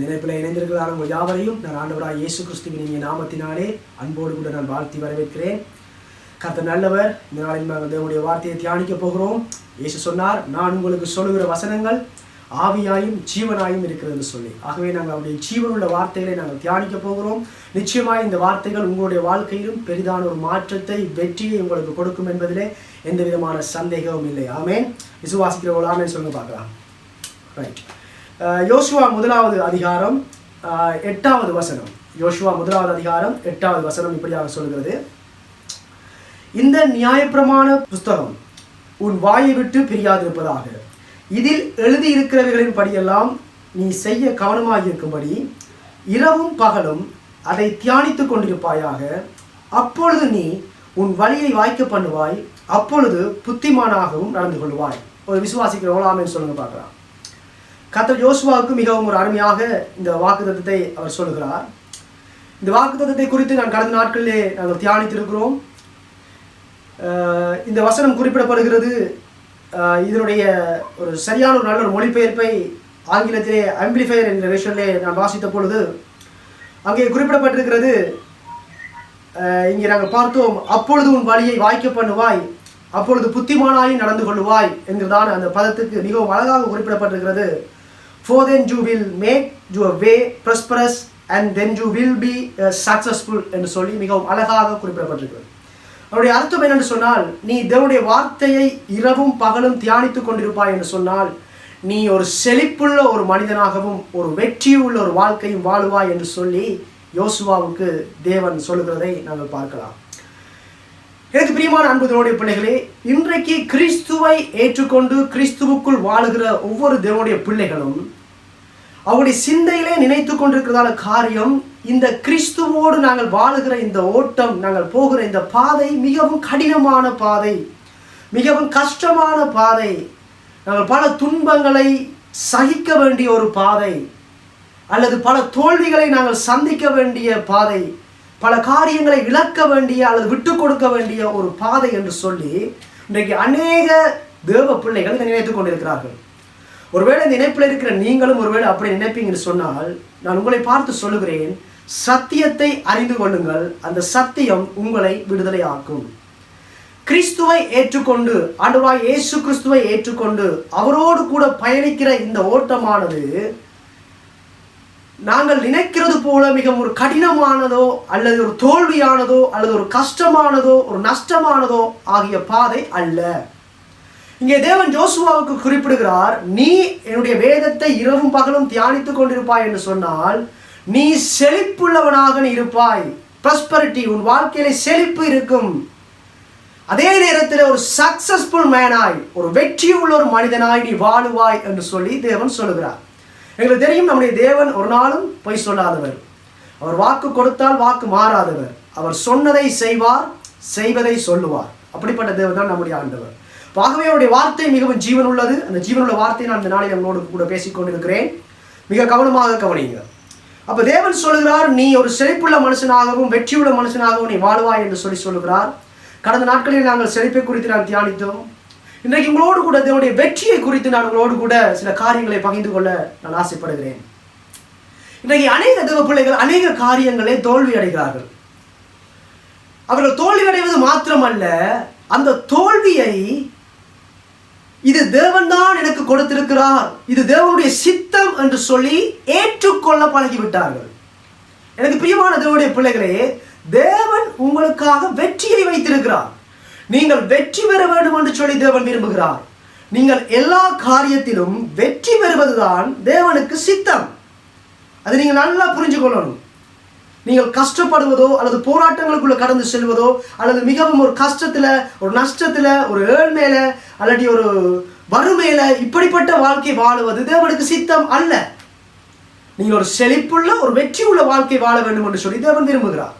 நினைப்பில் இணைந்திருக்கிறார் உங்கள் யாவரையும் நான் ஆண்டவராக இயேசு கிறிஸ்துவின் இங்கே நாமத்தினாலே அன்போடு கூட நான் வாழ்த்தி வரவேற்கிறேன். கத்த நல்லவர் இந்த நாளில் நாங்கள் தேவனுடைய வார்த்தையை தியானிக்க போகிறோம். இயேசு சொன்னார் நான் உங்களுக்கு சொல்லுகிற வசனங்கள் ஆவியாயும் ஜீவனாயும் இருக்கிறதுன்னு சொல்லி. ஆகவே நாங்கள் அவருடைய ஜீவனுள்ள வார்த்தைகளை நாங்கள் தியானிக்க போகிறோம். நிச்சயமாக இந்த வார்த்தைகள் உங்களுடைய வாழ்க்கையிலும் பெரிதான ஒரு மாற்றத்தை வெற்றியை உங்களுக்கு கொடுக்கும் என்பதிலே எந்த விதமான சந்தேகமும் இல்லை. ஆமேன். விசுவாசிக்கிறவர்கள் சொல்லுங்க பார்க்கலாம். ரைட் யோசுவா முதலாவது அதிகாரம் எட்டாவது வசனம். யோசுவா முதலாவது அதிகாரம் எட்டாவது வசனம் இப்படியாக சொல்கிறது. இந்த நியாயப்பிரமாண புஸ்தகம் உன் வாயை விட்டு பிரியாதிருப்பதாக. இதில் எழுதியிருக்கிறவைகளின் படியெல்லாம் நீ செய்ய கவனமாக இருக்கும்படி இரவும் பகலும் அதை தியானித்துக் கொண்டிருப்பாயாக. அப்பொழுது நீ உன் வழியை வாய்க்க பண்ணுவாய் அப்பொழுது புத்திமானாகவும் நடந்து கொள்வாய். ஒரு விசுவாசிக்கிறவங்களா ஆமென் சொல்லுங்க பார்க்கலாம் கத்தர் யோசுவாவுக்கு மிகவும் ஒரு அருமையாக இந்த வாக்குத்தத்தை அவர் சொல்லுகிறார். இந்த வாக்குத்தத்தை குறித்து நான் கடந்த நாட்களிலே நாங்கள் தியானித்திருக்கிறோம். இந்த வசனம் குறிப்பிடப்படுகிறது. இதனுடைய ஒரு சரியான ஒரு நல்ல ஒரு மொழிபெயர்ப்பை ஆங்கிலத்திலே அம்பிளிஃபையர் என்ற விஷயத்திலே நான் வாசித்த பொழுது அங்கே குறிப்பிடப்பட்டிருக்கிறது இங்கே நாங்கள் பார்த்தோம் அப்பொழுது உன் வழியை வாய்க்க பண்ணுவாய் அப்பொழுது புத்திமானாய் நடந்து கொள்ளுவாய் என்கிறதான அந்த பதத்துக்கு மிகவும் அழகாக குறிப்பிடப்பட்டிருக்கிறது. For then you will make your way prosperous and then you will be uh, successful என்று சொல்லி மிகவும் அழகாக குறிப்பிடப்பட்டிருக்கிறது. அவருடைய அர்த்தம் என்னென்று சொன்னால் நீ தேவனுடைய வார்த்தையை இரவும் பகலும் தியானித்துக் கொண்டிருப்பாய் என்று சொன்னால் நீ ஒரு செழிப்புள்ள ஒரு மனிதனாகவும் ஒரு வெற்றியுள்ள ஒரு வாழ்க்கையும் வாழுவாய் என்று சொல்லி யோசுவாவுக்கு தேவன் சொல்லுகிறதை நாங்கள் பார்க்கலாம். எனக்கு பிரியமான அன்பு தேவனுடைய பிள்ளைகளே இன்றைக்கு கிறிஸ்துவை ஏற்றுக்கொண்டு கிறிஸ்துவுக்குள் வாழுகிற ஒவ்வொரு தேவனுடைய பிள்ளைகளும் அவருடைய சிந்தையிலே நினைத்து கொண்டிருக்கிறதான காரியம் இந்த கிறிஸ்துவோடு நாங்கள் வாழுகிற இந்த ஓட்டம் நாங்கள் போகிற இந்த பாதை மிகவும் கடினமான பாதை மிகவும் கஷ்டமான பாதை. நாங்கள் பல துன்பங்களை சகிக்க வேண்டிய ஒரு பாதை அல்லது பல தோல்விகளை நாங்கள் சந்திக்க வேண்டிய பாதை பல காரியங்களை இழக்க வேண்டிய அல்லது விட்டு கொடுக்க வேண்டிய ஒரு பாதை என்று சொல்லி இன்றைக்கு அநேக தேவ பிள்ளைகள் நினைத்து நினைத்துக் கொண்டிருக்கிறார்கள். ஒருவேளை இந்த நினைப்பில் இருக்கிற நீங்களும் ஒருவேளை அப்படி நினைப்பீங்கன்னு சொன்னால் நான் உங்களை பார்த்து சொல்லுகிறேன் சத்தியத்தை அறிந்து கொள்ளுங்கள். அந்த சத்தியம் உங்களை விடுதலை ஆக்கும் கிறிஸ்துவை ஏற்றுக்கொண்டு ஆண்டவராய் இயேசு கிறிஸ்துவை ஏற்றுக்கொண்டு அவரோடு கூட பயணிக்கிற இந்த ஓட்டமானது நாங்கள் நினைக்கிறது போல மிக ஒரு கடினமானதோ அல்லது ஒரு தோல்வியானதோ அல்லது ஒரு கஷ்டமானதோ ஒரு நஷ்டமானதோ ஆகிய பாதை அல்ல. இங்கே தேவன் ஜோசுவாவுக்கு குறிப்பிடுகிறார் நீ என்னுடைய வேதத்தை இரவும் பகலும் தியானித்துக் கொண்டிருப்பாய் என்று சொன்னால் நீ செழிப்புள்ளவனாக நீ இருப்பாய். ப்ரஸ்பரிட்டி உன் வாழ்க்கையில செழிப்பு இருக்கும். அதே நேரத்தில் ஒரு சக்சஸ்ஃபுல் மேனாய் ஒரு வெற்றி உள்ள ஒரு மனிதனாய் நீ வாழுவாய் என்று சொல்லி தேவன் சொல்லுகிறார். எங்களுக்கு தெரியும் நம்முடைய தேவன் ஒரு நாளும் பொய் சொல்லாதவர். அவர் வாக்கு கொடுத்தால் வாக்கு மாறாதவர். அவர் சொன்னதை செய்வார் செய்வதை சொல்லுவார். அப்படிப்பட்ட தேவன் தான் நம்முடைய ஆண்டவர். ஆகவே அவருடைய வார்த்தை மிகவும் ஜீவன் உள்ளது அந்த ஜீவனுள்ள வார்த்தையை நான் இந்த நாளில் நம்மளோடு கூட பேசிக் கொண்டிருக்கிறேன் மிக கவனமாக கவனிங்க அப்ப தேவன் சொல்லுகிறார் நீ ஒரு செழிப்புள்ள மனுஷனாகவும் வெற்றியுள்ள மனுஷனாகவும் நீ வாழ்வாய் என்று சொல்லி சொல்லுகிறார். கடந்த நாட்களில் நாங்கள் செழிப்பை குறித்து நான் தியானித்தோம். இன்றைக்கு உங்களோடு கூட தேவனுடைய வெற்றியை குறித்து நான் உங்களோடு கூட சில காரியங்களை பகிர்ந்து கொள்ள நான் ஆசைப்படுகிறேன். இன்றைக்கு அநேக தேவ பிள்ளைகள் அநேக காரியங்களை தோல்வி அடைகிறார்கள். அவர்கள் தோல்வி அடைவது மாத்திரமல்ல அந்த தோல்வியை இது தேவன் தான் எனக்கு கொடுத்திருக்கிறார். இது தேவனுடைய சித்தம் என்று சொல்லி ஏற்றுக்கொள்ள பழகிவிட்டார்கள். எனக்கு பிரியமான தேவனுடைய பிள்ளைகளே தேவன் உங்களுக்காக வெற்றியை வைத்திருக்கிறார். நீங்கள் வெற்றி பெற வேண்டும் என்று சொல்லி தேவன் விரும்புகிறார். நீங்கள் எல்லா காரியத்திலும் வெற்றி பெறுவதுதான் தேவனுக்கு சித்தம். அது நீங்கள் நல்லா புரிஞ்சு கொள்ளணும் நீங்கள் கஷ்டப்படுவதோ அல்லது போராட்டங்களுக்குள்ள கடந்து செல்வதோ அல்லது மிகவும் ஒரு கஷ்டத்துல ஒரு நஷ்டத்துல ஒரு ஏழ்மையில அல்லாட்டி ஒரு வறுமையில இப்படிப்பட்ட வாழ்க்கை வாழுவது தேவனுக்கு சித்தம் அல்ல. நீங்கள் ஒரு செழிப்புள்ள ஒரு வெற்றி உள்ள வாழ்க்கை வாழ வேண்டும் என்று சொல்லி தேவன் விரும்புகிறார்.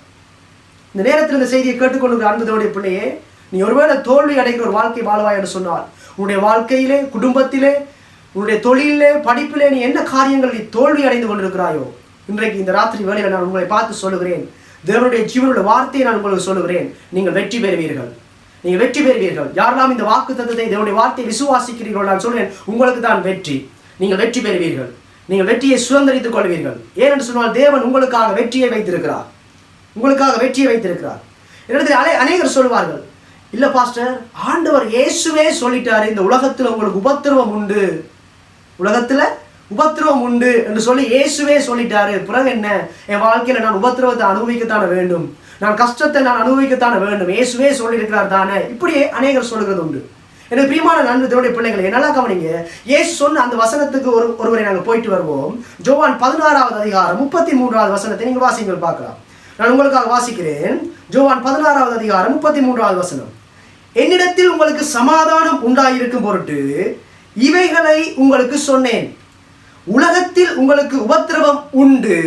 இந்த நேரத்தில் இந்த செய்தியை கேட்டுக்கொண்டு அன்புதோடைய பிள்ளையே நீ ஒருவேளை தோல்வி அடைகிற ஒரு வாழ்க்கை வாழவாய் என்று சொன்னால் உன்னுடைய வாழ்க்கையிலே குடும்பத்திலே உன்னுடைய தொழிலே படிப்பிலே நீ என்ன காரியங்கள் நீ தோல்வி அடைந்து கொண்டிருக்கிறாயோ இன்றைக்கு இந்த ராத்திரி வேலையில் நான் உங்களை பார்த்து சொல்லுகிறேன். தேவனுடைய ஜீவனுடைய வார்த்தையை நான் உங்களுக்கு சொல்லுகிறேன். நீங்கள் வெற்றி பெறுவீர்கள். நீங்கள் வெற்றி பெறுவீர்கள். யாரெல்லாம் இந்த வாக்கு தத்துவத்தை தேவனுடைய வார்த்தையை விசுவாசிக்கிறீர்கள் நான் சொல்கிறேன் உங்களுக்கு தான் வெற்றி. நீங்கள் வெற்றி பெறுவீர்கள். நீங்கள் வெற்றியை சுதந்திரித்துக் கொள்வீர்கள். ஏனென்று சொன்னால் தேவன் உங்களுக்காக வெற்றியை வைத்திருக்கிறார். உங்களுக்காக வெற்றியை வைத்திருக்கிறார். என்னிடத்தில் அனை அநேகர் சொல்வார்கள் இல்லை பாஸ்டர் ஆண்டவர் இயேசுவே சொல்லிட்டாரு. இந்த உலகத்தில் உங்களுக்கு உபத்திரவம் உண்டு. உலகத்தில் உபத்திரவம் உண்டு என்று சொல்லி இயேசுவே சொல்லிட்டாரு. பிறகு என்ன? என் வாழ்க்கையில நான் உபத்திரவத்தை அனுபவிக்கத்தான வேண்டும். நான் கஷ்டத்தை நான் அனுபவிக்கத்தான வேண்டும். இயேசுவே சொல்லியிருக்கிறார் தானே. இப்படியே அநேகர் சொல்கிறது உண்டு. எனக்கு பிரியமான நண்பர் தேவனுடைய பிள்ளைகளை நல்லா கவனிங்க. இயேசு சொன்ன அந்த வசனத்துக்கு ஒரு ஒருவரை நாங்கள் போயிட்டு வருவோம். ஜோவான் பதினாறாவது அதிகாரம் முப்பத்தி மூன்றாவது வசனத்தை நீங்கள் வாசிங்கள் பார்க்கலாம். நான் உங்களுக்காக வாசிக்கிறேன். ஜோவான் பதினாறாவது அதிகாரம் முப்பத்தி மூன்றாவது வசனம். என்னிடத்தில் உங்களுக்கு சமாதானம் உண்டாயிருக்கும் பொருட்டு இவைகளை உங்களுக்கு சொன்னேன். உலகத்தில் உங்களுக்கு உபத்திரவம் உண்டு.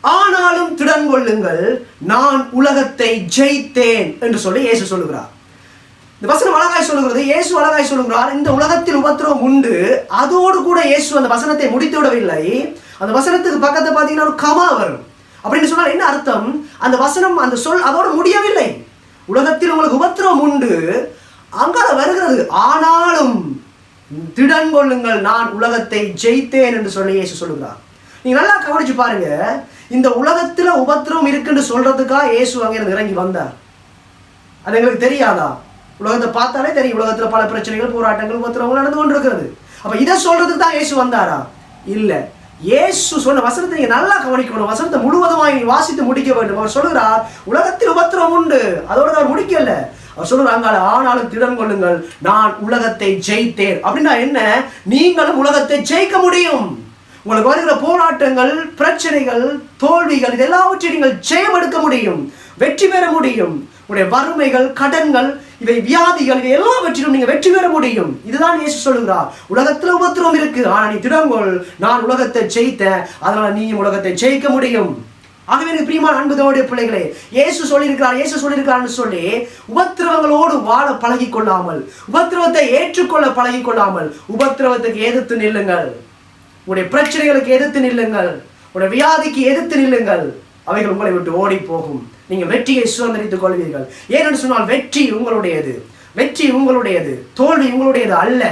ஆனாலும் திடன் கொள்ளுங்கள் நான் உலகத்தை ஜெயித்தேன் என்று சொல்லி இயேசு சொல்லுகிறார். இந்த வசனம் அழகாய் சொல்லுகிறது. இயேசு அழகாய் சொல்லுகிறார் இந்த உலகத்தில் உபத்திரவம் உண்டு. அதோடு கூட இயேசு அந்த வசனத்தை முடித்து விடவில்லை. அந்த வசனத்துக்கு பக்கத்தை பார்த்தீங்கன்னா ஒரு கமா வரும். அப்படின்னு சொன்னால் என்ன அர்த்தம்? அந்த வசனம் அந்த சொல் அதோடு முடியவில்லை. உலகத்தில் உங்களுக்கு உபத்திரவம் உண்டு. அங்கால வருகிறது ஆனாலும் திடன் கொள்ளுங்கள் நான் உலகத்தை ஜெயித்தேன் என்று சொல்லி இயேசு சொல்லுகிறார். நீங்க நல்லா கவனிச்சு பாருங்க. இந்த உலகத்துல உபத்திரம் இருக்குன்னு சொல்றதுக்காக இயேசு அங்கிருந்து இறங்கி வந்தார். அது எங்களுக்கு தெரியாதா? உலகத்தை பார்த்தாலே தெரியும். உலகத்துல பல பிரச்சனைகள் போராட்டங்கள் உபத்திரங்கள் நடந்து கொண்டிருக்கிறது. அப்ப இதை சொல்றதுக்கு தான் இயேசு வந்தாரா? இல்ல. இயேசு சொன்ன வசனத்தை நீங்க நல்லா கவனிக்கணும். வசனத்தை முழுவதுமாக நீ வாசித்து முடிக்க வேண்டும். அவர் சொல்லுகிறார் உலகத்தில் உபத்திரம் உண்டு. அதோட அவர் முடிக்கல. அவர் சொல்றாங்க ஆனாலும் திடன் கொள்ளுங்கள் நான் உலகத்தை ஜெயித்தேன். அப்படின்னா என்ன? நீங்களும் உலகத்தை ஜெயிக்க முடியும். உங்களுக்கு வருகிற போராட்டங்கள் பிரச்சனைகள் தோல்விகள் இது எல்லாவற்றையும் நீங்கள் ஜெயம் எடுக்க முடியும். வெற்றி பெற முடியும். உடைய வறுமைகள் கடன்கள் இவை வியாதிகள் இவை எல்லாவற்றிலும் நீங்க வெற்றி பெற முடியும். இதுதான் இயேசு சொல்லுகிறார். உலகத்துல உபத்திரம் இருக்கு. ஆனா நீ திடங்கொள் நான் உலகத்தை ஜெயித்தேன். அதனால நீயும் உலகத்தை ஜெயிக்க முடியும். ஆகவே எனக்கு பிரியமான அன்புதோடைய பிள்ளைகளே இயேசு சொல்லியிருக்கிறார் இயேசு சொல்லியிருக்கிறார்னு சொல்லி உபத்திரவங்களோடு வாழ பழகி கொள்ளாமல் உபத்திரவத்தை ஏற்றுக்கொள்ள பழகி கொள்ளாமல் உபத்திரவத்துக்கு எதிர்த்து நில்லுங்கள். உடைய பிரச்சனைகளுக்கு எதிர்த்து நில்லுங்கள். உடைய வியாதிக்கு எதிர்த்து நில்லுங்கள். அவைகள் உங்களை விட்டு ஓடி போகும் நீங்கள் வெற்றியை சுதந்திரித்துக் கொள்வீர்கள். ஏனென்று சொன்னால் வெற்றி உங்களுடையது. வெற்றி உங்களுடையது. தோல்வி உங்களுடையது அல்ல.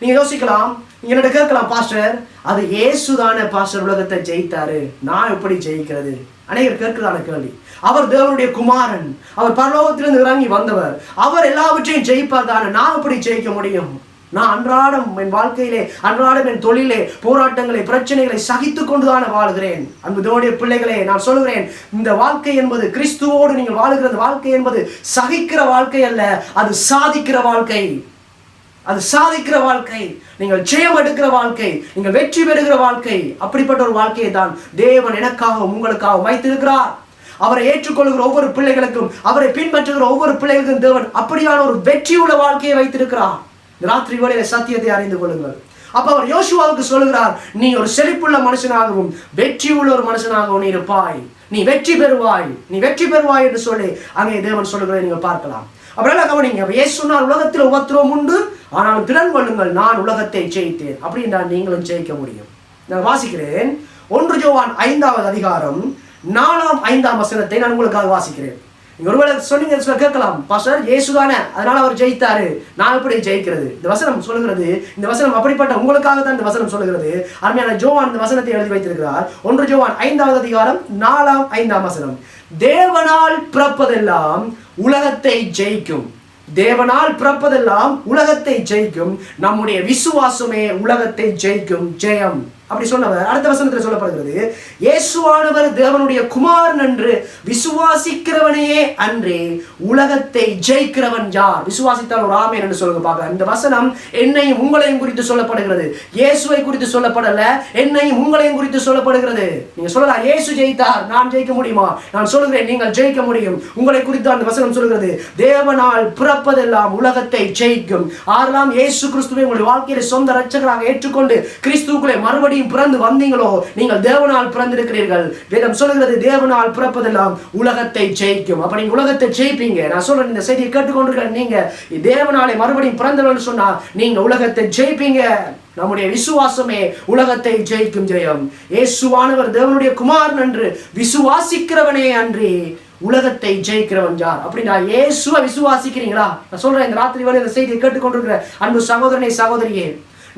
நீங்க யோசிக்கலாம் என்னோட கேட்கலாம் பாஸ்டர். அது இயேசுதான பாஸ்டர் உலகத்தை ஜெயித்தாரு. நான் எப்படி ஜெயிக்கிறது? அநேகர் கேட்கிறதான கேள்வி. அவர் தேவனுடைய குமாரன். அவர் பரலோகத்திலிருந்து இறங்கி வந்தவர். அவர் எல்லாவற்றையும் ஜெயிப்பார் தானே நான் எப்படி ஜெயிக்க முடியும்? நான் அன்றாடம் என் வாழ்க்கையிலே அன்றாடம் என் தொழிலே போராட்டங்களை பிரச்சனைகளை சகித்து கொண்டுதான வாழ்கிறேன். அன்பு தேவனுடைய பிள்ளைகளே நான் சொல்லுகிறேன் இந்த வாழ்க்கை என்பது கிறிஸ்துவோடு நீங்கள் வாழுகிற வாழ்க்கை என்பது சகிக்கிற வாழ்க்கை அல்ல அது சாதிக்கிற வாழ்க்கை. அது சாதிக்கிற வாழ்க்கை நீங்கள் ஜெயம் எடுக்கிற வாழ்க்கை நீங்கள் வெற்றி பெறுகிற வாழ்க்கை. அப்படிப்பட்ட ஒரு வாழ்க்கையை தான் தேவன் எனக்காக உங்களுக்காக வைத்திருக்கிறார். அவரை ஏற்றுக்கொள்கிற ஒவ்வொரு பிள்ளைகளுக்கும் அவரை பின்பற்றுகிற ஒவ்வொரு பிள்ளைகளுக்கும் தேவன் அப்படியான ஒரு வெற்றியுள்ள வாழ்க்கையை வைத்திருக்கிறார். ராத்திரி வேளையில சத்தியத்தை அறிந்து கொள்ளுங்கள். அப்ப அவர் யோசுவாவுக்கு சொல்லுகிறார் நீ ஒரு செழிப்புள்ள மனுஷனாகவும் வெற்றி உள்ள ஒரு மனுஷனாகவும் நீ இருப்பாய். நீ வெற்றி பெறுவாய். நீ வெற்றி பெறுவாய் என்று சொல்லி அங்கே தேவன் சொல்லுகிறதை நீங்கள் பார்க்கலாம். அப்புறம் கவனிங்க அப்ப உலகத்தில் உபத்திரம் உண்டு ஆனால் திறன் கொள்ளுங்கள் நான் உலகத்தை ஜெயித்தேன். அப்படின்றா நீங்களும் ஜெயிக்க முடியும். நான் வாசிக்கிறேன். ஒன்று ஜோவான் ஐந்தாவது அதிகாரம் நாலாம் ஐந்தாம் வசனத்தை நான் உங்களுக்காக வாசிக்கிறேன். ஒருவேளை சொன்னீங்க சொல்ல கேட்கலாம். பாஸ்டர் இயேசுதானே. அதனால அவர் ஜெயித்தாரு. நான் எப்படி ஜெயிக்கிறது? இந்த வசனம் சொல்லுகிறது இந்த வசனம் அப்படிப்பட்ட உங்களுக்காக தான் இந்த வசனம் சொல்லுகிறது. அருமையான ஜோவான் இந்த வசனத்தை எழுதி வைத்திருக்கிறார். ஒன்று ஜோவான் ஐந்தாவது அதிகாரம் நாலாம் ஐந்தாம் வசனம். தேவனால் பிறப்பதெல்லாம் உலகத்தை ஜெயிக்கும். தேவனால் பிறப்பதெல்லாம் உலகத்தை ஜெயிக்கும். நம்முடைய விசுவாசமே உலகத்தை ஜெயிக்கும். ஜெயம். அப்படி சொன்னவர். அடுத்த வசனத்தில் சொல்லப்படுகிறது இயேசுவானவர் தேவனுடைய குமாரன் என்று விசுவாசிக்கிறவனையே அன்றே உலகத்தை ஜெயிக்கிறவன் யார்? விசுவாசித்தால் ஒரு ஆமேன் என்று சொல்லுங்க பார்க்க இந்த வசனம் என்னையும் உங்களையும் குறித்து சொல்லப்படுகிறது. இயேசுவை குறித்து சொல்லப்படல என்னையும் உங்களையும் குறித்து சொல்லப்படுகிறது. நீங்க சொல்லலாம் இயேசு ஜெயித்தார் நான் ஜெயிக்க முடியுமா? நான் சொல்லுகிறேன் நீங்கள் ஜெயிக்க முடியும். உங்களை குறித்து அந்த வசனம் சொல்லுகிறது தேவனால் பிறப்பதெல்லாம் உலகத்தை ஜெயிக்கும். ஆறலாம் இயேசு கிறிஸ்துவை உங்களுடைய வாழ்க்கையில சொந்த ரட்சகராக ஏற்றுக்கொண்டு கிறிஸ்துக்குள்ளே மறுபடியும் பிறந்து வந்தீங்களோ? நீங்கள் தேவனால் பிறந்திருக்கிறீர்கள். வேதம் சொல்லுகிறது தேவனால் பிறப்பதெல்லாம் உலகத்தை ஜெயிக்கும். அப்ப நீங்க உலகத்தை ஜெயிப்பீங்க. நான் சொல்றேன் இந்த செய்தியை கேட்டுக்கொண்டிருக்கிற நீங்க தேவனாலே மறுபடியும் பிறந்தவர்கள் சொன்னா நீங்க உலகத்தை ஜெயிப்பீங்க. நம்முடைய விசுவாசமே உலகத்தை ஜெயிக்கும் ஜெயம். இயேசுவானவர் தேவனுடைய குமாரன் என்று விசுவாசிக்கிறவனே அன்றி உலகத்தை ஜெயிக்கிறவன் யார்? அப்படின்னா ஏசுவ விசுவாசிக்கிறீங்களா? நான் சொல்றேன் இந்த ராத்திரி வேலை இந்த செய்தியை கேட்டுக்கொண்டிருக்கிற அன்பு சகோதரனை சகோதரியே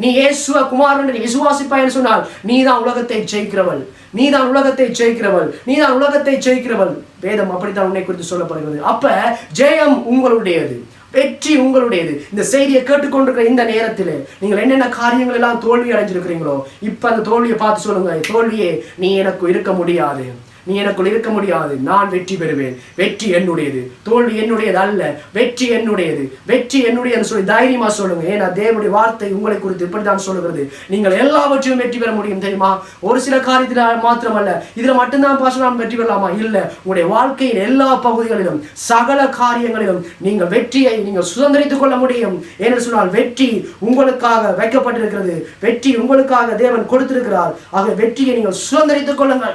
நீ இயேசுவ குமாரன் நீ விசுவாசிப்பாய் சொன்னால் நீதான் உலகத்தை ஜெயிக்கிறவள். நீதான் உலகத்தை ஜெயிக்கிறவள். நீதான் உலகத்தை ஜெயிக்கிறவள். வேதம் அப்படித்தான் உன்னை குறித்து சொல்லப்படுகிறது. அப்ப ஜெயம் உங்களுடையது. வெற்றி உங்களுடையது. இந்த செய்தியை கேட்டுக்கொண்டிருக்கிற இந்த நேரத்தில் நீங்கள் என்னென்ன காரியங்கள் எல்லாம் தோல்வி அடைஞ்சிருக்கிறீங்களோ இப்ப அந்த தோல்வியை பார்த்து சொல்லுங்க தோல்வியே நீ எனக்கு இருக்க முடியாது. நீ எனக்குள் இருக்க முடியாது. நான் வெற்றி பெறுவேன். வெற்றி என்னுடையது. தோல்வி என்னுடையது அல்ல வெற்றி என்னுடையது. வெற்றி என்னுடையது சொல்லி தைரியமா சொல்லுங்க. ஏன்னா தேவனுடைய வார்த்தை உங்களை குறித்து இப்படிதான் சொல்லுகிறது. நீங்கள் எல்லாவற்றையும் வெற்றி பெற முடியும் தெரியுமா? ஒரு சில காரியத்தில் மாத்திரமல்ல. இதுல மட்டும்தான் பாச நாம் வெற்றி பெறலாமா? இல்ல. உங்களுடைய வாழ்க்கையின் எல்லா பகுதிகளிலும் சகல காரியங்களிலும் நீங்கள் வெற்றியை நீங்கள் சுதந்திரித்துக் கொள்ள முடியும். என்று சொன்னால் வெற்றி உங்களுக்காக வைக்கப்பட்டிருக்கிறது. வெற்றி உங்களுக்காக தேவன் கொடுத்திருக்கிறார். ஆக வெற்றியை நீங்கள் சுதந்திரித்துக் கொள்ளுங்கள்.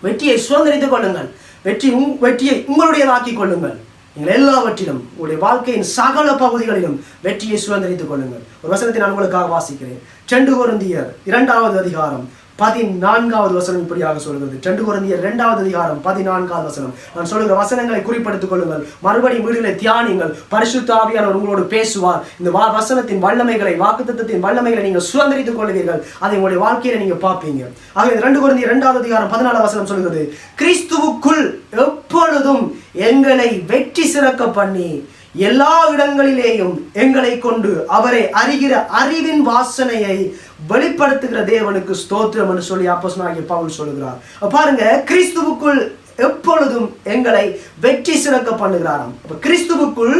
வெற்றியை சுதந்திரித்துக் கொள்ளுங்கள். வெற்றி உங் வெற்றியை உங்களுடையதாக்கிக் கொள்ளுங்கள். நீங்கள் எல்லாவற்றிலும் உங்களுடைய வாழ்க்கையின் சகல பகுதிகளிலும் வெற்றியை சுதந்திரித்துக் கொள்ளுங்கள். ஒரு வசனத்தை நான் உங்களுக்காக வாசிக்கிறேன். செண்டு குருந்தியர் இரண்டாவது அதிகாரம் பதினான்காவது வசனம் இப்படியாக சொல்கிறது. ரெண்டு குருந்தியர் இரண்டாவது அதிகாரம் பதினான்காவது வசனம். நான் சொல்லுகிற வசனங்களை குறிப்பிடுத்துக் கொள்ளுங்கள். மறுபடியும் வீடுகளை தியானிங்கள் பரிசுத்தாவியானவர் உங்களோடு பேசுவார். இந்த வா வசனத்தின் வல்லமைகளை வாக்குத்தத்தின் வல்லமைகளை நீங்கள் சுதந்திரித்துக் கொள்வீர்கள். அதை உங்களுடைய வாழ்க்கையில நீங்க பார்ப்பீங்க. ஆகவே ரெண்டு குருந்தியர் இரண்டாவது அதிகாரம் பதினாலாம் வசனம் சொல்கிறது. கிறிஸ்துவுக்குள் எப்பொழுதும் எங்களை வெற்றி சிறக்க பண்ணி எல்லா இடங்களிலேயும் எங்களை கொண்டு அவரை அறிகிற அறிவின் வாசனையை வெளிப்படுத்துகிற தேவனுக்கு ஸ்தோத்திரம் என்று சொல்லி அப்போஸ்தலனாகிய பவுல் சொல்லுகிறார். பாருங்க கிறிஸ்துவுக்குள் எப்பொழுதும் எங்களை வெற்றி சிறக்க பண்ணுகிறாராம். அப்ப கிறிஸ்துவுக்குள்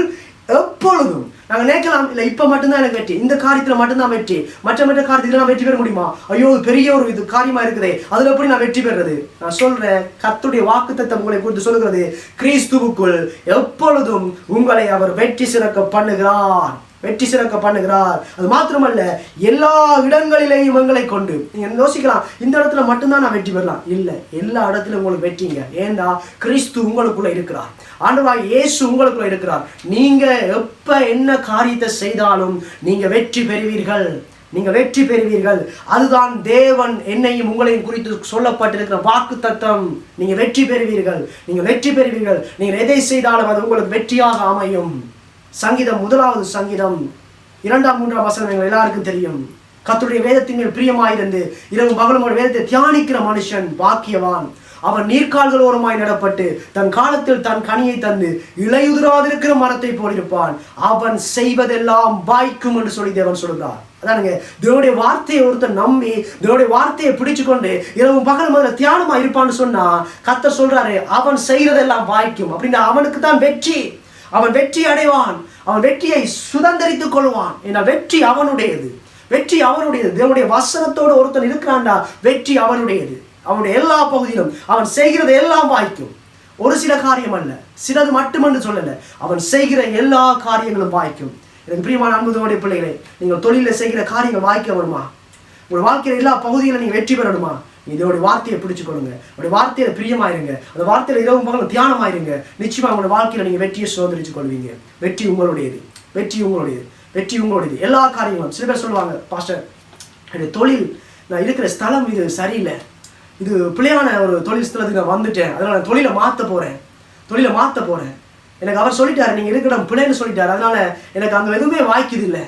எப்பொழுதும் நாங்க நினைக்கலாம் இல்ல இப்ப மட்டும்தான் எனக்கு வெற்றி இந்த காரியத்துல மட்டும்தான் வெற்றி மற்ற மற்ற காரியத்துல நான் வெற்றி பெற முடியுமா? ஐயோ பெரிய ஒரு இது காரியமா இருக்குதே அதுல எப்படி நான் வெற்றி பெறது நான் சொல்றேன் கத்துடைய வாக்குத்தத்தம் உங்களை குறித்து சொல்லுகிறது கிறிஸ்துவுக்குள் எப்பொழுதும் உங்களை அவர் வெற்றி சிறக்க பண்ணுகிறார். வெற்றி சிறக்க பண்ணுகிறார். அது மாத்திரமல்ல எல்லா இடங்களிலேயும் எங்களை கொண்டு. நீங்கள் யோசிக்கலாம் இந்த இடத்துல மட்டும்தான் நான் வெற்றி பெறலாம். இல்லை எல்லா இடத்துலையும் உங்களுக்கு வெற்றிங்க. ஏன்னா கிறிஸ்து உங்களுக்குள்ள இருக்கிறார். ஆண்டவராய் இயேசு உங்களுக்குள்ள இருக்கிறார். நீங்க எப்ப என்ன காரியத்தை செய்தாலும் நீங்க வெற்றி பெறுவீர்கள். நீங்கள் வெற்றி பெறுவீர்கள். அதுதான் தேவன் என்னையும் உங்களையும் குறித்து சொல்லப்பட்டிருக்கிற வாக்கு தத்துவம் நீங்கள் வெற்றி பெறுவீர்கள். நீங்கள் வெற்றி பெறுவீர்கள். நீங்கள் எதை செய்தாலும் அது உங்களுக்கு வெற்றியாக அமையும். சங்கீதம் முதலாவது சங்கீதம் இரண்டாம் மூன்றாம் வசனம் எங்கள் எல்லாருக்கும் தெரியும். கத்துடைய வேதத்தின் மேல் பிரியமாயிருந்து இரவு பகலுமோட வேதத்தை தியானிக்கிற மனுஷன் பாக்கியவான். அவன் நீர்க்கால்களோரமாய் நடப்பட்டு தன் காலத்தில் தன் கனியை தந்து இலையுதிராதிருக்கிற மரத்தை போலிருப்பான் அவன் செய்வதெல்லாம் வாய்க்கும் என்று சொல்லி தேவன் சொல்கிறார் அதானுங்க தேவனுடைய வார்த்தையை ஒருத்தர் நம்பி தேவனுடைய வார்த்தையை பிடிச்சு கொண்டு இரவு பகல் முதல்ல தியானமா இருப்பான்னு சொன்னா கத்த சொல்றாரு அவன் செய்யறதெல்லாம் வாய்க்கும் அப்படின்னா அவனுக்கு தான் வெற்றி. அவன் வெற்றி அடைவான். அவன் வெற்றியை சுதந்திரித்துக் கொள்வான். ஏன்னா வெற்றி அவனுடையது. வெற்றி அவனுடையது. தேவனுடைய வசனத்தோடு ஒருத்தன் இருக்கிறான்டா வெற்றி அவனுடையது. அவனுடைய எல்லா பகுதியிலும் அவன் செய்கிறது எல்லாம் வாய்க்கும். ஒரு சில காரியம் அல்ல சிலது மட்டுமென்று சொல்லல அவன் செய்கிற எல்லா காரியங்களும் வாய்க்கும். எனக்கு பிரியமான அன்புதோடைய பிள்ளைகளே நீங்கள் தொழிலில் செய்கிற காரியங்கள் வாய்க்க வருமா? உங்கள் வாழ்க்கையில் எல்லா பகுதியிலும் நீங்கள் வெற்றி பெறணுமா? இதோட வார்த்தையை பிடிச்சுக்கொள்ளுங்க. உங்களுடைய வார்த்தையில பிரியமாயிருங்க. அந்த வார்த்தையில இரவு மகளும் தியானமாயிருங்க. நிச்சயமா உங்களோட வாழ்க்கையில நீங்க வெற்றியை சுதந்திரிச்சு கொள்வீங்க. வெற்றி உங்களுடையது. வெற்றி உங்களுடையது. வெற்றி உங்களுடையது. எல்லா காரியங்களும். சில பேர் சொல்லுவாங்க பாஸ்டர் என்னுடைய தொழில் நான் இருக்கிற ஸ்தலம் இது சரியில்லை. இது பிள்ளையான ஒரு தொழில் ஸ்தலத்துக்கு நான் வந்துட்டேன். அதனால நான் தொழிலை மாற்ற போறேன். தொழிலை மாற்ற போறேன். எனக்கு அவர் சொல்லிட்டாரு நீங்க இருக்கிற பிள்ளைன்னு சொல்லிட்டாரு. அதனால எனக்கு அங்க எதுவுமே வாய்க்குது இல்லை.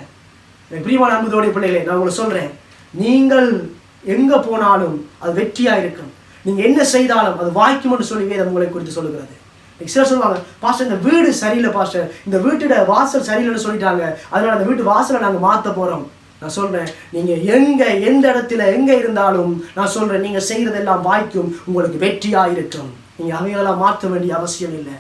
எனக்கு பிரியமான அன்புதோடைய பிள்ளைகளே நான் உங்களுக்கு சொல்றேன். நீங்கள் எங்கே போனாலும் அது வெற்றியாக இருக்கும். நீங்கள் என்ன செய்தாலும் அது வாய்க்கும் என்று சொல்லி வேதம் உங்களை குறித்து சொல்லுகிறது. இன்னைக்கு சிலர் சொல்லுவாங்க பாஸ்டர் இந்த வீடு சரியில்லை பாஸ்டர். இந்த வீட்டோட வாசல் சரியில்லைன்னு சொல்லிட்டாங்க. அதனால அந்த வீட்டு வாசலை நாங்கள் மாற்ற போறோம். நான் சொல்றேன் நீங்க எங்கே எந்த இடத்துல எங்கே இருந்தாலும் நான் சொல்றேன் நீங்கள் செய்யறதெல்லாம் வாய்க்கும் உங்களுக்கு வெற்றியாக இருக்கும். நீங்கள் அவைகளெல்லாம் மாற்ற வேண்டிய அவசியம் இல்லை.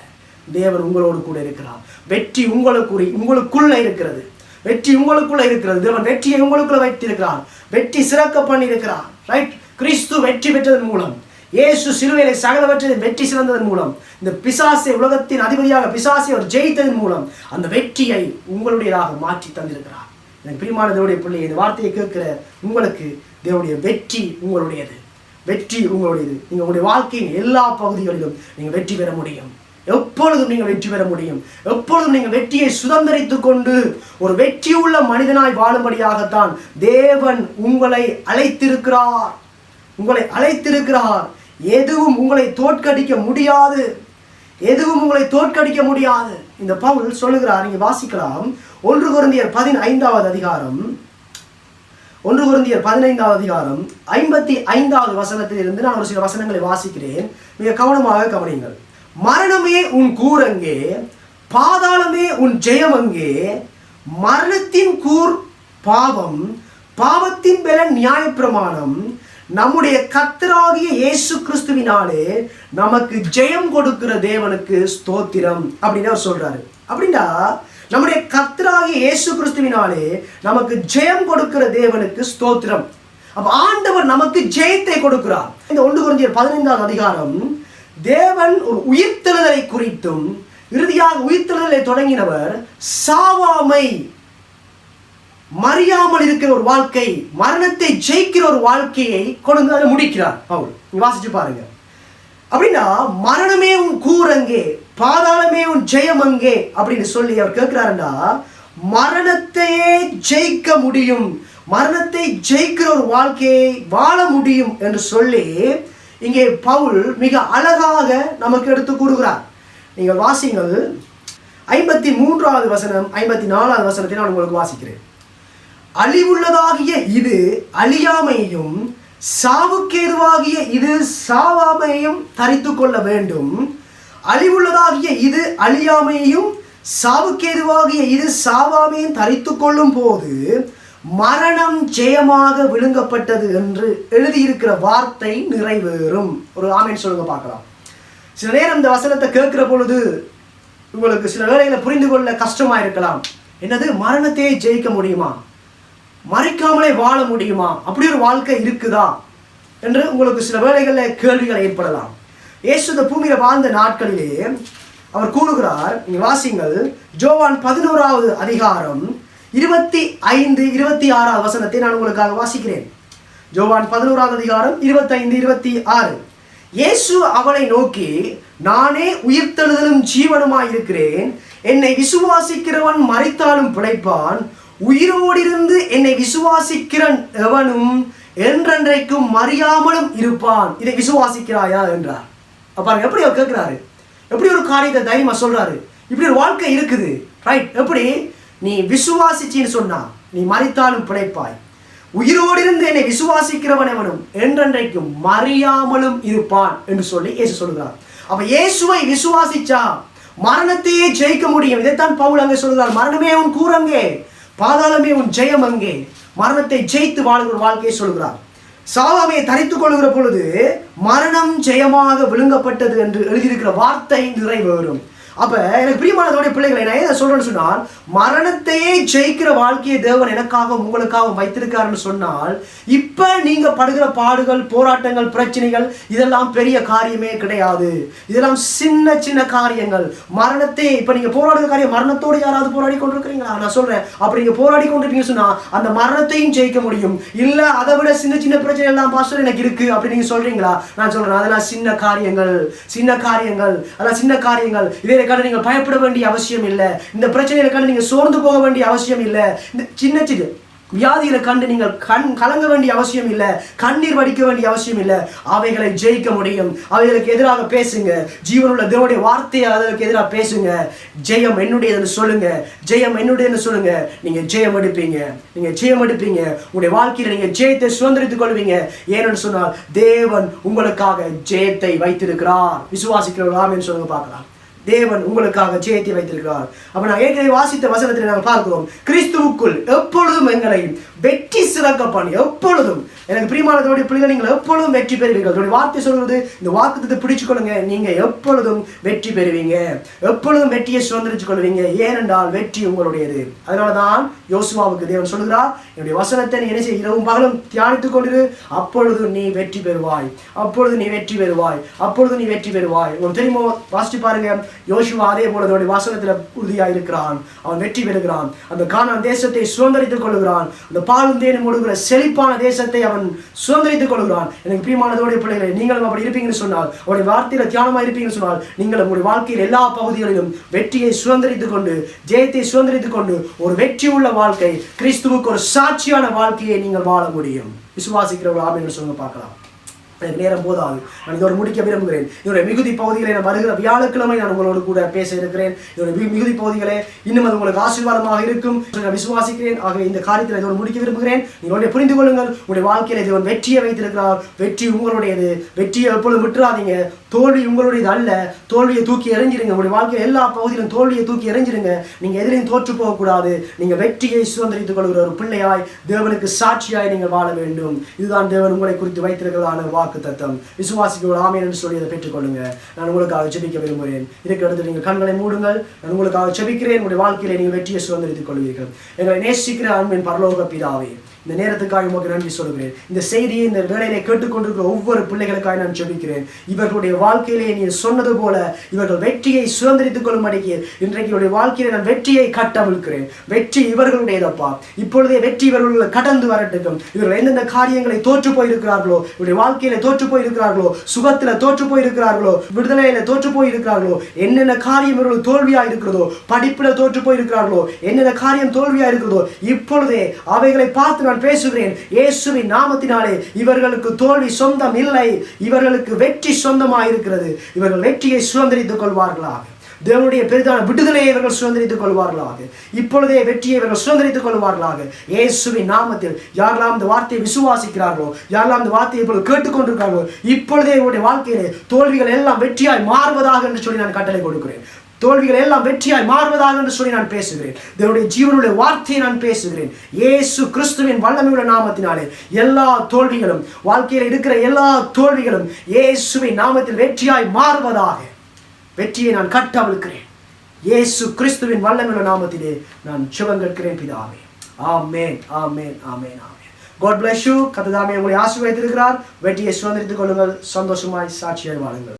தேவன் உங்களோடு கூட இருக்கிறார். வெற்றி உங்களுக்கு உங்களுக்குள்ள இருக்கிறது. வெற்றி உங்களுக்குள்ள இருக்கிறது. தேவன் வெற்றியை உங்களுக்குள்ள வைத்திருக்கிறார். வெற்றி சிறக்க பண்ணியிருக்கிறார். ரைட் கிறிஸ்து வெற்றி பெற்றதன் மூலம். இயேசு சிலுவையிலே சகலவற்றின் வெற்றி சிறந்ததன் மூலம். இந்த பிசாசை உலகத்தின் அதிபதியாக பிசாசை அவர் ஜெயித்ததன் மூலம் அந்த வெற்றியை உங்களுடையதாக மாற்றி தந்திருக்கிறார். எனக்கு பிரியமான தேவடைய பிள்ளை இந்த வார்த்தையை கேட்கிற உங்களுக்கு தேவனுடைய வெற்றி உங்களுடையது. வெற்றி உங்களுடையது. நீங்கள் உங்களுடைய வாழ்க்கையின் எல்லா பகுதிகளிலும் நீங்கள் வெற்றி பெற முடியும். எப்பொழுதும் நீங்கள் வெற்றி பெற முடியும். எப்பொழுதும் நீங்கள் வெற்றியை சுதந்திரித்து கொண்டு ஒரு வெற்றியுள்ள மனிதனாய் வாழும்படியாகத்தான் தேவன் உங்களை அழைத்திருக்கிறார். உங்களை அழைத்திருக்கிறார். எதுவும் உங்களை தோற்கடிக்க முடியாது. எதுவும் உங்களை தோற்கடிக்க முடியாது. இந்த பவுல் சொல்லுகிறார் நீங்க வாசிக்கலாம். ஒன்று குருந்தியர் பதினைந்தாவது அதிகாரம். ஒன்று குருந்தியர் பதினைந்தாவது அதிகாரம். ஐம்பத்தி ஐந்தாவது வசனத்தில் இருந்து நான் ஒரு சில வசனங்களை வாசிக்கிறேன். மிக கவனமாக கவனியுங்கள். மரணமே உன் கூரங்கே பாதாளமே உன் ஜெயம் அங்கே. மரணத்தின் கூர் பாவம் பாவத்தின் பலன் நியாயப்பிரமாணம். நம்முடைய கத்தராகிய இயேசு கிறிஸ்துவினாலே நமக்கு ஜெயம் கொடுக்கிற தேவனுக்கு ஸ்தோத்திரம் அப்படின்னு அவர் சொல்றாரு. அப்படின்னா நம்முடைய கத்தராகிய இயேசு கிறிஸ்துவினாலே நமக்கு ஜெயம் கொடுக்கிற தேவனுக்கு ஸ்தோத்திரம். அப்ப ஆண்டவர் நமக்கு ஜெயத்தை கொடுக்கிறார். இந்த ஒன்று குறைஞ்ச பதினைந்தாவது அதிகாரம் தேவன் ஒரு உயிர்த்தெழுதலை குறித்தும் இறுதியாக உயிர்த்தெழுதலை தொடங்கினவர் சாவாமை. மறியாமல் இருக்கிற ஒரு வாழ்க்கை மரணத்தை ஜெயிக்கிற ஒரு வாழ்க்கையை கொண்டு வந்து முடிக்கிறார் பவுல். வாசிச்சு பாருங்க. அப்படின்னா மரணமே உன் கூரங்கே பாதாளமே உன் ஜெயம் அங்கே அப்படின்னு சொல்லி அவர் கேட்கிறாருன்னா மரணத்தையே ஜெயிக்க முடியும் மரணத்தை ஜெயிக்கிற ஒரு வாழ்க்கையை வாழ முடியும் என்று சொல்லி இங்கே பவுல் மிக அழகாக நமக்கு எடுத்து கூறுகிறார். நீங்கள் வாசிங்கள். ஐம்பத்தி மூன்றாவது வசனம் ஐம்பத்தி நாலாவது வசனத்தை நான் உங்களுக்கு வாசிக்கிறேன். அழிவுள்ளதாகிய இது அழியாமையும் சாவுக்கேதுவாகிய இது சாவாமையும் தரித்து கொள்ள வேண்டும். அழிவுள்ளதாகிய இது அழியாமையும் சாவுக்கேதுவாகிய இது சாவாமையும் தரித்து கொள்ளும் போது மரணம் ஜெயமாக விழுங்கப்பட்டது என்று எழுதியிருக்கிற வார்த்தை நிறைவேறும். ஒரு ஆமேன் சொல்லுங்க பார்க்கலாம். சில நேரம் இந்த வசனத்தை கேட்கிற பொழுது உங்களுக்கு சில வேளைகளை புரிந்து கொள்ள கஷ்டமா இருக்கலாம். என்னது? மரணத்தையே ஜெயிக்க முடியுமா? மறைக்காமலே வாழ முடியுமா? அப்படி ஒரு வாழ்க்கை இருக்குதா? என்று உங்களுக்கு சில வேளைகளில் கேள்விகள் ஏற்படலாம். இயேசு இந்த பூமியில வாழ்ந்த நாட்களிலே அவர் கூறுகிறார் நீங்க வாசிங்கள் ஜோவான் பதினோராவது அதிகாரம் இருபத்தி ஐந்து இருபத்தி ஆறாவது வசனத்தை நான் உங்களுக்காக வாசிக்கிறேன். ஜோவான் பதினோராவது அதிகாரம் இருபத்தைந்து இருபத்தி ஆறு. இயேசு அவளை நோக்கி நானே உயிர்த்தெழுதலும் ஜீவனுமாயிருக்கிறேன். என்னை விசுவாசிக்கிறவன் மறைத்தாலும் பிழைப்பான். உயிரோடிருந்து என்னை விசுவாசிக்கிறன் எவனும் என்றென்றைக்கும் மறியாமலும் இருப்பான். இதை விசுவாசிக்கிறாயா? என்றார். பாருங்க எப்படி அவர் கேட்கிறாரு? எப்படி ஒரு காரியத்தை தைரியமா சொல்றாரு? இப்படி ஒரு வாழ்க்கை இருக்குது. ரைட் எப்படி? நீ விசுவாசிச்சின்னு சொன்னா நீ மறித்தாலும் பிழைப்பாய். உயிரோடு இருந்து என்னை விசுவாசிக்கிறவன் எவனும் என்றென்றைக்கும் மறியாமலும் இருப்பான் என்று சொல்லி இயேசு சொல்கிறார் அப்ப இயேசுவை விசுவாசிச்சா மரணத்தையே ஜெயிக்க முடியும். இதைத்தான் பவுல் அங்கே சொல்கிறார் மரணமே உன் கூறங்கே பாதாளமே உன் ஜெயம் அங்கே. மரணத்தை ஜெயித்து வாழ்கிற வாழ்க்கையை சொல்கிறார் சாவாமையை தரித்துக் கொள்கிற பொழுது மரணம் ஜெயமாக விழுங்கப்பட்டது என்று எழுதியிருக்கிற வார்த்தை நிறைவேறும். அப்போ எனக்கு பிரியமானதோடைய பிள்ளைகளை நான் ஏன் சொல்கிறேன்னு சொன்னால் மரணத்தையே ஜெயிக்கிற வாழ்க்கையை தேவன் எனக்காக உங்களுக்காக வைத்திருக்காருன்னு சொன்னால் இப்போ நீங்கள் படுகிற பாடுகள் போராட்டங்கள் பிரச்சனைகள் இதெல்லாம் பெரிய காரியமே கிடையாது. இதெல்லாம் சின்ன சின்ன காரியங்கள். மரணத்தை இப்போ நீங்கள் போராடுற காரியம் மரணத்தோடு யாராவது போராடி கொண்டிருக்கிறீங்களா? நான் சொல்கிறேன் அப்படி நீங்கள் போராடி கொண்டிருக்கீங்க சொன்னால் அந்த மரணத்தையும் ஜெயிக்க முடியும். இல்லை அதை விட சின்ன சின்ன பிரச்சனை எல்லாம் பாஸ்டர் எனக்கு இருக்குது அப்படி நீங்கள் சொல்கிறீங்களா நான் சொல்கிறேன் அதெல்லாம் சின்ன காரியங்கள் சின்ன காரியங்கள் அதெல்லாம் சின்ன காரியங்கள். இதே கண்டு நீங்கள் பயப்பட வேண்டிய அவசியம் இல்லை. இந்த பிரச்சனைகளை கண்டு நீங்கள் சோர்ந்து போக வேண்டிய அவசியம் இல்லை. இந்த சின்ன சின்ன வியாதிகளை கண்டு நீங்கள் கண் கலங்க வேண்டிய அவசியம் இல்லை. கண்ணீர் வடிக்க வேண்டிய அவசியம் இல்லை. அவைகளை ஜெயிக்க முடியும். அவைகளுக்கு எதிராக பேசுங்க. ஜீவனுள்ள தேவனுடைய வார்த்தையை அதற்கு எதிராக பேசுங்க. ஜெயம் என்னுடையதுன்னு சொல்லுங்க. ஜெயம் என்னுடையதுன்னு சொல்லுங்க. நீங்க ஜெயம் எடுப்பீங்க. நீங்க ஜெயம் எடுப்பீங்க. உங்களுடைய வாழ்க்கையில நீங்க ஜெயத்தை சுதந்திரித்துக் கொள்வீங்க. ஏன்னு சொன்னால் தேவன் உங்களுக்காக ஜெயத்தை வைத்திருக்கிறார். விசுவாசிக்கிறவர்களாம் சொல்லுங்க பார்க்கலாம். தேவன் உங்களுக்காக ஜெயத்தை வைத்திருக்கிறார். அப்ப நான் ஏற்கனவே வாசித்த வசனத்தில் நாங்கள் பார்க்கிறோம். கிறிஸ்துவுக்குள் எப்பொழுதும் எங்களை வெற்றி சிறக்க பண்ணி எப்பொழுதும். எனக்கு பிரியமானதோடைய பிள்ளைகள் நீங்கள் எப்பொழுதும் வெற்றி பெறுவீர்கள். அதோடைய வார்த்தை சொல்வது இந்த வாக்குத்தத்தை பிடிச்சு கொள்ளுங்க நீங்க எப்பொழுதும் வெற்றி பெறுவீங்க. எப்பொழுதும் வெற்றியை சுதந்திரிச்சு கொள்வீங்க. ஏனென்றால் வெற்றி உங்களுடையது. அதனாலதான் யோசுவாவுக்கு தேவன் சொல்கிறார் என்னுடைய வசனத்தை நீ என்ன செய்ய? இரவும் பகலும் தியானித்துக் கொண்டிரு. அப்பொழுது நீ வெற்றி பெறுவாய். அப்பொழுது நீ வெற்றி பெறுவாய். அப்பொழுது நீ வெற்றி பெறுவாய். உங்களுக்கு தெரியுமோ? வாசிச்சு பாருங்க. யோசுவா அதே போல அதோடைய வாசனத்தில் உறுதியாக இருக்கிறான் அவன் வெற்றி பெறுகிறான். அந்த காணான் தேசத்தை சுதந்திரித்துக் கொள்கிறான் அந்த பாலும் தேனும் முடுகிற செழிப்பான தேசத்தை அவன் சுதந்திரித்துக் கொள்கிறான் எனக்கு பிரியமானதோடைய பிள்ளைகளை நீங்களும் அப்படி இருப்பீங்கன்னு சொன்னால் அவருடைய வார்த்தையில தியானமா இருப்பீங்கன்னு சொன்னால் நீங்கள் உங்களுடைய வாழ்க்கையில் எல்லா பகுதிகளிலும் வெற்றியை சுதந்திரித்துக் கொண்டு ஜெயத்தை சுதந்திரித்துக் கொண்டு ஒரு வெற்றி உள்ள வாழ்க்கை கிறிஸ்துவுக்கு ஒரு சாட்சியான வாழ்க்கையை நீங்கள் வாழ முடியும். விசுவாசிக்கிறவர்கள் ஆமென்னு சொல்லுங்க பார்க்கலாம். நேரம் போதாது. நான் இதோடு முடிக்க விரும்புகிறேன். இதோட மிகுதி பகுதிகளை நான் வருகிற வியாழக்கிழமை நான் உங்களோடு கூட பேச இருக்கிறேன். இதோட மிகுதி பகுதிகளே இன்னும் அது உங்களுக்கு ஆசீர்வாதமாக இருக்கும் நான் விசுவாசிக்கிறேன். ஆகவே இந்த காரியத்தில் இதோடு முடிக்க விரும்புகிறேன். நீங்களுடைய புரிந்து கொள்ளுங்கள். உங்களுடைய வாழ்க்கையில தேவன் வெற்றியை வைத்திருக்கிறார். வெற்றி உங்களுடையது. வெற்றியை எப்பொழுதும் விட்டுறாதீங்க. தோல்வி உங்களுடையது அல்ல. தோல்வியை தூக்கி எறிஞ்சிருங்க. உங்களுடைய வாழ்க்கையில் எல்லா பகுதியிலும் தோல்வியை தூக்கி எறிஞ்சிருங்க. நீங்க எதிரையும் தோற்று போகக்கூடாது. நீங்க வெற்றியை சுதந்திரித்துக் கொள்கிற ஒரு பிள்ளையாய் தேவனுக்கு சாட்சியாய் நீங்கள் வாழ வேண்டும். இதுதான் தேவன் உங்களை குறித்து வைத்திருக்கிறதான வாக்கு. தத்தம். விசுவாசிக்கு ஆமீன் என்று சொல்லி அதை பெற்றுக்கொள்ளுங்க. நான் உங்களுக்காக ஜெபிக்க விரும்புகிறேன். இருக்கிற அடுத்து நீங்கள் கண்களை மூடுங்கள். நான் உங்களுக்காக ஜெபிக்கிறேன். உங்களுடைய வாழ்க்கையில நீங்கள் வெற்றியை சுதந்திரித்துக் கொள்வீர்கள். எங்களை நேசிக்கிற அன்பின் பரலோக பிதாவே இந்த நேரத்துக்காக உமக்கு நன்றி சொல்கிறேன் இந்த செய்தியை இந்த வேலையை கேட்டுக்கொண்டிருக்கிற ஒவ்வொரு பிள்ளைகளுக்காக நான் சொல்லிக்கிறேன் இவர்களுடைய வாழ்க்கையிலே நீ சொன்னது போல இவர்கள் வெற்றியை சுதந்திரித்துக் கொள்ளும்படிக்கு இன்றைக்கு இவருடைய வாழ்க்கையில நான் வெற்றியை கட்டவிழ்க்கிறேன். வெற்றி இவர்களுடையதப்பா. இப்பொழுதே வெற்றி இவர்கள் கடந்து வரட்டும் இவர்கள் எந்தெந்த காரியங்களை தோற்று போயிருக்கிறார்களோ இவருடைய வாழ்க்கையில தோற்று போயிருக்கிறார்களோ சுகத்துல தோற்று போயிருக்கிறார்களோ விடுதலையில தோற்று போயிருக்கிறார்களோ என்னென்ன காரியம் இவர்கள் தோல்வியா இருக்கிறதோ படிப்புல தோற்று போயிருக்கிறார்களோ என்னென்ன காரியம் தோல்வியா இருக்கிறதோ இப்பொழுதே அவைகளை பார்த்து நான் பேசுகிறேன். இயேசுவின் நாமத்தினாலே இவர்களுக்கு தோல்வி சொந்தம் இல்லை. இவர்களுக்கு வெற்றி சொந்தமாக இருக்கிறது இவர்கள் வெற்றியை சுதந்திரித்துக் கொள்வார்களாக. தேவனுடைய பெரிதான விடுதலையை இவர்கள் சுதந்திரித்துக் கொள்வார்களாக. இப்பொழுதே வெற்றியை இவர்கள் சுதந்திரித்துக் கொள்வார்களாக. இயேசுவின் நாமத்தில் யாரெல்லாம் இந்த வார்த்தையை விசுவாசிக்கிறார்களோ யாரெல்லாம் இந்த வார்த்தையை இப்பொழுது கேட்டுக்கொண்டிருக்கிறார்களோ இப்பொழுதே இவருடைய வாழ்க்கையிலே தோல்விகள் எல்லாம் வெற்றியாய் மாறுவதாக என்று சொல்லி நான் கட்டளை கொடுக்கிறேன். தோல்விகள் எல்லாம் வெற்றியாய் மாறுவதாக என்று சொல்லி நான் பேசுகிறேன். தேவனுடைய ஜீவனுடைய வார்த்தையை நான் பேசுகிறேன். ஏசு கிறிஸ்துவின் வல்லமையுள்ள நாமத்தினாலே எல்லா தோல்விகளும் வாழ்க்கையில் இருக்கிற எல்லா தோல்விகளும் இயேசுவின் நாமத்தில் வெற்றியாய் மாறுவதாக. வெற்றியை நான் கட்டவிழ்க்கிறேன். இயேசு கிறிஸ்துவின் வல்லமையுள்ள நாமத்திலே நான் சுபம் கேட்கிறேன் பிதாவே. ஆமேன் ஆமேன் ஆமேன் ஆமேன். காட் பிளஸ் யூ கத்ததாமே உங்களை ஆசீர்வதித்திருக்கிறார். வெற்றியை சுதந்திரித்துக் கொள்ளுங்கள். சந்தோஷமாய் சாட்சியாய் வாழுங்கள்.